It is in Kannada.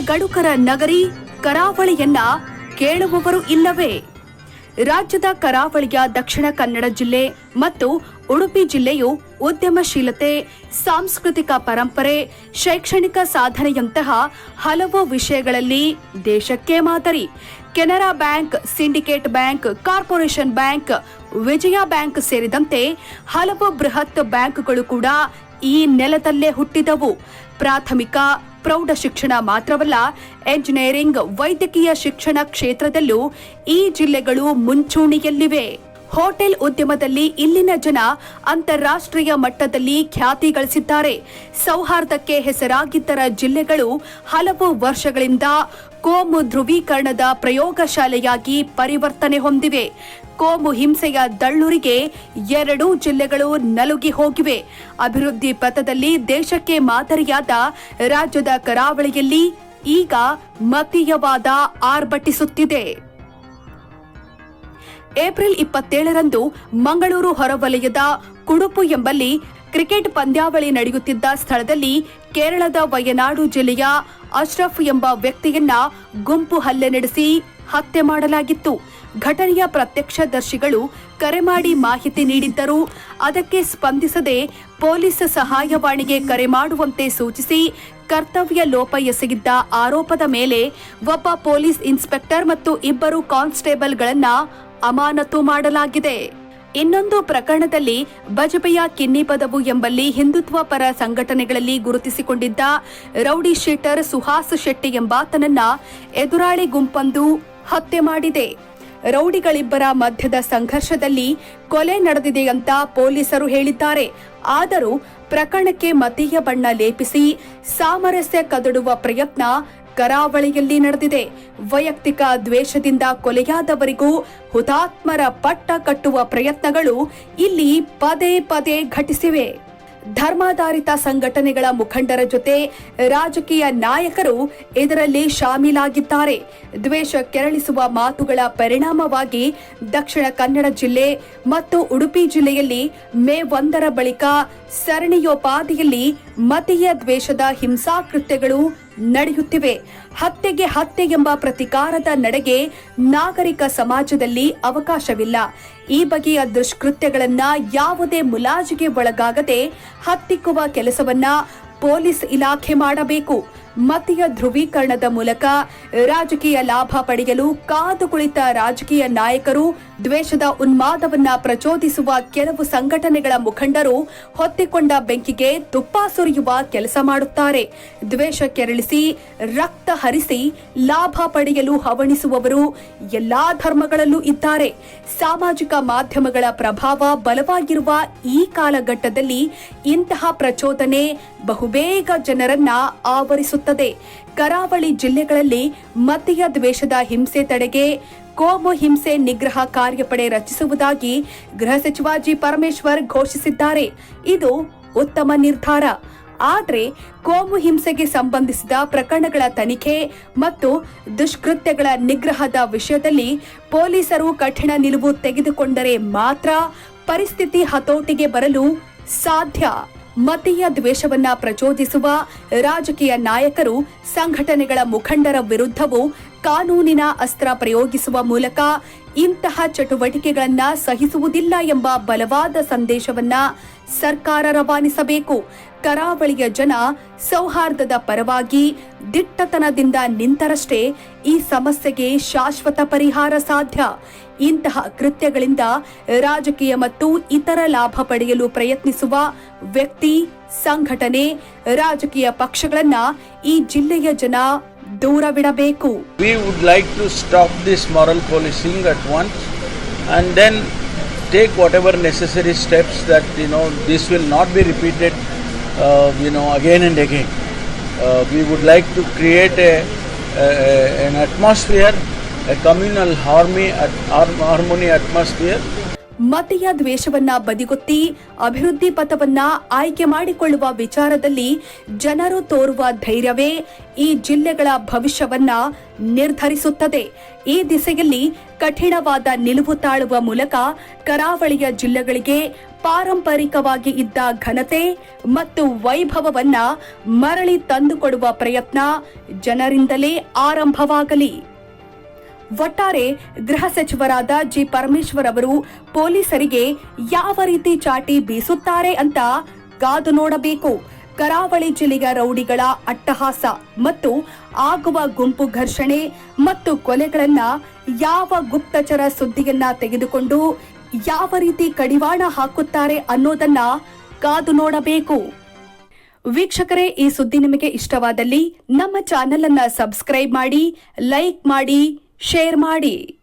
ಗಡುಕರ ನಗರಿ ಕರಾವಳಿಯನ್ನ ಕೇಳುವವರು ಇಲ್ಲವೇ? ರಾಜ್ಯದ ಕರಾವಳಿಯ ದಕ್ಷಿಣ ಕನ್ನಡ ಜಿಲ್ಲೆ ಮತ್ತು ಉಡುಪಿ ಜಿಲ್ಲೆಯು ಉದ್ಯಮಶೀಲತೆ, ಸಾಂಸ್ಕೃತಿಕ ಪರಂಪರೆ, ಶೈಕ್ಷಣಿಕ ಸಾಧನೆಯಂತಹ ಹಲವು ವಿಷಯಗಳಲ್ಲಿ ದೇಶಕ್ಕೆ ಮಾದರಿ. Canara bank, syndicate bank, corporation bank, Vijaya bank ಸೇರಿದಂತೆ ಹಲವು ಬೃಹತ್ ಬ್ಯಾಂಕ್ಗಳು ಕೂಡ ಈ ನೆಲದಲ್ಲೇ ಹುಟ್ಟಿದವು. ಪ್ರಾಥಮಿಕ ಪ್ರೌಢ ಶಿಕ್ಷಣ ಮಾತ್ರವಲ್ಲ ಎಂಜಿನಿಯರಿಂಗ್ ವೈದ್ಯಕೀಯ ಶಿಕ್ಷಣ ಕ್ಷೇತ್ರದಲ್ಲೂ ಈ ಜಿಲ್ಲೆಗಳು ಮುಂಚೂಣಿಯಲ್ಲಿವೆ. ಹೋಟೆಲ್ ಉದ್ಯಮದಲ್ಲಿ ಇಲ್ಲಿನ ಜನ ಅಂತಾರಾಷ್ಟ್ರೀಯ ಮಟ್ಟದಲ್ಲಿ ಖ್ಯಾತಿ ಗಳಿಸಿದ್ದಾರೆ. ಸೌಹಾರ್ದಕ್ಕೆ ಹೆಸರಾಗಿದ್ದರ ಜಿಲ್ಲೆಗಳು ಹಲವು ವರ್ಷಗಳಿಂದ ಕೋಮು ಧ್ರುವೀಕರಣದ ಪ್ರಯೋಗಶಾಲೆಯಾಗಿ ಪರಿವರ್ತನೆ ಹೊಂದಿವೆ. ಕೋಮು ಹಿಂಸೆಯ ದಳ್ಳುರಿಗೆ ಎರಡೂ ಜಿಲ್ಲೆಗಳು ನಲುಗಿ ಹೋಗಿವೆ. ಅಭಿವೃದ್ಧಿ ಪಥದಲ್ಲಿ ದೇಶಕ್ಕೆ ಮಾದರಿಯಾದ ರಾಜ್ಯದ ಕರಾವಳಿಯಲ್ಲಿ ಈಗ ಮತೀಯವಾದ ಆರ್ಭಟಿಸುತ್ತಿದೆ. ಏಪ್ರಿಲ್ ಇಪ್ಪತ್ತೇಳರಂದು ಮಂಗಳೂರು ಹೊರವಲಯದ ಕುಡುಪು ಎಂಬಲ್ಲಿ ಕ್ರಿಕೆಟ್ ಪಂದ್ಯಾವಳಿ ನಡೆಯುತ್ತಿದ್ದ ಸ್ಥಳದಲ್ಲಿ ಕೇರಳದ ವಯನಾಡು ಜಿಲ್ಲೆಯ ಅಶ್ರಫ್ ಎಂಬ ವ್ಯಕ್ತಿಯನ್ನ ಗುಂಪು ಹಲ್ಲೆ ನಡೆಸಿ ಹತ್ಯೆ ಮಾಡಲಾಗಿತ್ತು. ಘಟನೆಯ ಪ್ರತ್ಯಕ್ಷದರ್ಶಿಗಳು ಕರೆ ಮಾಡಿ ಮಾಹಿತಿ ನೀಡಿದ್ದರು. ಅದಕ್ಕೆ ಸ್ಪಂದಿಸದೆ ಪೊಲೀಸ್ ಸಹಾಯವಾಣಿಗೆ ಕರೆ ಮಾಡುವಂತೆ ಸೂಚಿಸಿ ಕರ್ತವ್ಯ ಲೋಪ ಎಸಗಿದ್ದ ಆರೋಪದ ಮೇಲೆ ಒಬ್ಬ ಪೊಲೀಸ್ ಇನ್ಸ್ಪೆಕ್ಟರ್ ಮತ್ತು ಇಬ್ಬರು ಕಾನ್ಸ್ಟೇಬಲ್ಗಳನ್ನ ಅಮಾನತು ಮಾಡಲಾಗಿದೆ. ಇನ್ನೊಂದು ಪ್ರಕರಣದಲ್ಲಿ ಬಜಪೆಯ ಕಿನ್ನಿಪದವು ಎಂಬಲ್ಲಿ ಹಿಂದುತ್ವ ಪರ ಸಂಘಟನೆಗಳಲ್ಲಿ ಗುರುತಿಸಿಕೊಂಡಿದ್ದ ರೌಡಿ ಶೀಟರ್ ಸುಹಾಸ್ ಶೆಟ್ಟಿ ಎಂಬಾತನನ್ನ ಎದುರಾಳಿ ಗುಂಪೊಂದು ಹತ್ಯೆ ಮಾಡಿದೆ. ರೌಡಿಗಳಿಬ್ಬರ ಮಧ್ಯದ ಸಂಘರ್ಷದಲ್ಲಿ ಕೊಲೆ ನಡೆದಿದೆ ಅಂತ ಪೊಲೀಸರು ಹೇಳಿದ್ದಾರೆ. ಆದರೂ ಪ್ರಕರಣಕ್ಕೆ ಮತೀಯ ಬಣ್ಣ ಲೇಪಿಸಿ ಸಾಮರಸ್ಯ ಕದಡುವ ಪ್ರಯತ್ನ ಕರಾವಳಿಯಲ್ಲಿ ನಡೆದಿದೆ. ವೈಯಕ್ತಿಕ ದ್ವೇಷದಿಂದ ಕೊಲೆಯಾದವರಿಗೂ ಹುತಾತ್ಮರ ಪಟ್ಟ ಕಟ್ಟುವ ಪ್ರಯತ್ನಗಳು ಇಲ್ಲಿ ಪದೇ ಪದೇ ಘಟಿಸಿವೆ. ಧರ್ಮಾಧಾರಿತ ಸಂಘಟನೆಗಳ ಮುಖಂಡರ ಜೊತೆ ರಾಜಕೀಯ ನಾಯಕರು ಇದರಲ್ಲಿ ಶಾಮೀಲಾಗಿದ್ದಾರೆ. ದ್ವೇಷ ಕೆರಳಿಸುವ ಮಾತುಗಳ ಪರಿಣಾಮವಾಗಿ ದಕ್ಷಿಣ ಕನ್ನಡ ಜಿಲ್ಲೆ ಮತ್ತು ಉಡುಪಿ ಜಿಲ್ಲೆಯಲ್ಲಿ ಮೇ ಒಂದರ ಬಳಿಕ ಸರಣಿಯೋಪಾದಿಯಲ್ಲಿ ಮತೀಯ ದ್ವೇಷದ ಹಿಂಸಾಕೃತ್ಯಗಳು ನಡೆಯುತ್ತಿವೆ. ಹತ್ಯೆಗೆ ಹತ್ಯೆ ಎಂಬ ಪ್ರತಿಕಾರದ ನಡೆಗೆ ನಾಗರಿಕ ಸಮಾಜದಲ್ಲಿ ಅವಕಾಶವಿಲ್ಲ. ಈ ಬಗೆಯ ದುಷ್ಕೃತ್ಯಗಳನ್ನ ಯಾವುದೇ ಮುಲಾಜಿಗೆ ಒಳಗಾಗದೆ ಹತ್ತಿಕ್ಕುವ ಕೆಲಸವನ್ನ ಪೊಲೀಸ್ ಇಲಾಖೆ ಮಾಡಬೇಕು. ಮತೀಯ ಧ್ರುವೀಕರಣದ ಮೂಲಕ ರಾಜಕೀಯ ಲಾಭ ಪಡೆಯಲು ಕಾದು ಕುಳಿತ ರಾಜಕೀಯ ನಾಯಕರು ದ್ವೇಷದ ಉನ್ಮಾದವನ್ನ ಪ್ರಚೋದಿಸುವ ಕೆಲವು ಸಂಘಟನೆಗಳ ಮುಖಂಡರು ಹೊತ್ತಿಕೊಂಡ ಬೆಂಕಿಗೆ ತುಪ್ಪ ಸುರಿಯುವ ಕೆಲಸ ಮಾಡುತ್ತಾರೆ. ದ್ವೇಷ ಕೆರಳಿಸಿ, ರಕ್ತ ಹರಿಸಿ, ಲಾಭ ಪಡೆಯಲು ಹವಣಿಸುವವರು ಎಲ್ಲಾ ಧರ್ಮಗಳಲ್ಲೂ ಇದ್ದಾರೆ. ಸಾಮಾಜಿಕ ಮಾಧ್ಯಮಗಳ ಪ್ರಭಾವ ಬಲವಾಗಿರುವ ಈ ಕಾಲಘಟ್ಟದಲ್ಲಿ ಇಂತಹ ಪ್ರಚೋದನೆ ಬಹುಬೇಗ ಜನರನ್ನ ಆವರಿಸುತ್ತದೆ. ಕರಾವಳಿ ಜಿಲ್ಲೆಗಳಲ್ಲಿ ಮತೀಯ ದ್ವೇಷದ ಹಿಂಸೆ ತಡೆಗೆ ಕೋಮು ಹಿಂಸೆ ನಿಗ್ರಹ ಕಾರ್ಯಪಡೆ ರಚಿಸುವುದಾಗಿ ಗೃಹ ಸಚಿವ ಜಿ. ಪರಮೇಶ್ವರ್ ಘೋಷಿಸಿದ್ದಾರೆ. ಇದು ಉತ್ತಮ ನಿರ್ಧಾರ. ಆದರೆ ಕೋಮು ಹಿಂಸೆಗೆ ಸಂಬಂಧಿಸಿದ ಪ್ರಕರಣಗಳ ತನಿಖೆ ಮತ್ತು ದುಷ್ಕೃತ್ಯಗಳ ನಿಗ್ರಹದ ವಿಷಯದಲ್ಲಿ ಪೊಲೀಸರು ಕಠಿಣ ನಿಲುವು ತೆಗೆದುಕೊಂಡರೆ ಮಾತ್ರ ಪರಿಸ್ಥಿತಿ ಹತೋಟಿಗೆ ಬರಲು ಸಾಧ್ಯ. ಮತೀಯ ದ್ವೇಷವನ್ನ ಪ್ರಚೋದಿಸುವ ರಾಜಕೀಯ ನಾಯಕರು ಸಂಘಟನೆಗಳ ಮುಖಂಡರ ವಿರುದ್ಧವೂ ಕಾನೂನಿನ ಅಸ್ತ್ರ ಪ್ರಯೋಗಿಸುವ ಮೂಲಕ ಇಂತಹ ಚಟುವಟಿಕೆಗಳನ್ನ ಸಹಿಸುವುದಿಲ್ಲ ಎಂಬ ಬಲವಾದ ಸಂದೇಶವನ್ನ ಸರ್ಕಾರ ರವಾನಿಸಬೇಕು. ಕರಾವಳಿಯ ಜನ ಸೌಹಾರ್ದದ ಪರವಾಗಿ ದಿಟ್ಟತನದಿಂದ ನಿಂತರಷ್ಟೇ ಈ ಸಮಸ್ಯೆಗೆ ಶಾಶ್ವತ ಪರಿಹಾರ ಸಾಧ್ಯ. ಇಂತಹ ಕೃತ್ಯಗಳಿಂದ ರಾಜಕೀಯ ಮತ್ತು ಇತರ ಲಾಭ ಪಡೆಯಲು ಪ್ರಯತ್ನಿಸುವ ವ್ಯಕ್ತಿ, ಸಂಘಟನೆ, ರಾಜಕೀಯ ಪಕ್ಷಗಳನ್ನ ಈ ಜಿಲ್ಲೆಯ ಜನ ದೂರವಿಡಬೇಕು We would like to stop this moral policing at once and then take whatever necessary steps that you know this will not be repeated uh, you know again and again. Uh, we would like to create a, a, a- an atmosphere, a communal harmony, at, har- harmony atmosphere ಮತೀಯ ದ್ವೇಷವನ್ನ ಬದಿಗೊತ್ತಿ ಅಭಿವೃದ್ಧಿ ಪಥವನ್ನ ಆಯ್ಕೆ ಮಾಡಿಕೊಳ್ಳುವ ವಿಚಾರದಲ್ಲಿ ಜನರು ತೋರುವ ಧೈರ್ಯವೇ ಈ ಜಿಲ್ಲೆಗಳ ಭವಿಷ್ಯವನ್ನ ನಿರ್ಧರಿಸುತ್ತದೆ. ಈ ದಿಸೆಯಲ್ಲಿ ಕಠಿಣವಾದ ನಿಲುವು ತಾಳುವ ಮೂಲಕ ಕರಾವಳಿಯ ಜಿಲ್ಲೆಗಳಿಗೆ ಪಾರಂಪರಿಕವಾಗಿ ಇದ್ದ ಘನತೆ ಮತ್ತು ವೈಭವವನ್ನ ಮರಳಿ ತಂದುಕೊಡುವ ಪ್ರಯತ್ನ ಜನರಿಂದಲೇ ಆರಂಭವಾಗಲಿ. ಒಟ್ಟಾರೆ ಗೃಹ ಸಚಿವರಾದ ಜಿ ಪರಮೇಶ್ವರ್ ಅವರು ಪೊಲೀಸರಿಗೆ ಯಾವ ರೀತಿ ಚಾಟಿ ಬೀಸುತ್ತಾರೆ ಅಂತ ಕಾದು ನೋಡಬೇಕು. ಕರಾವಳಿ ಜಿಲ್ಲೆಯ ರೌಡಿಗಳ ಅಟ್ಟಹಾಸ ಮತ್ತು ಆಗುವ ಗುಂಪು ಘರ್ಷಣೆ ಮತ್ತು ಕೊಲೆಗಳನ್ನ ಯಾವ ಗುಪ್ತಚರ ಸುದ್ದಿಯನ್ನ ತೆಗೆದುಕೊಂಡು ಯಾವ ರೀತಿ ಕಡಿವಾಣ ಹಾಕುತ್ತಾರೆ ಅನ್ನೋದನ್ನ ಕಾದು ನೋಡಬೇಕು. ವೀಕ್ಷಕರೇ, ಈ ಸುದ್ದಿ ನಿಮಗೆ ಇಷ್ಟವಾದಲ್ಲಿ ನಮ್ಮ ಚಾನೆಲ್ ಅನ್ನ ಸಬ್ಸ್ಕ್ರೈಬ್ ಮಾಡಿ, ಲೈಕ್ ಮಾಡಿ ಶೇರ್ ಮಾಡಿ.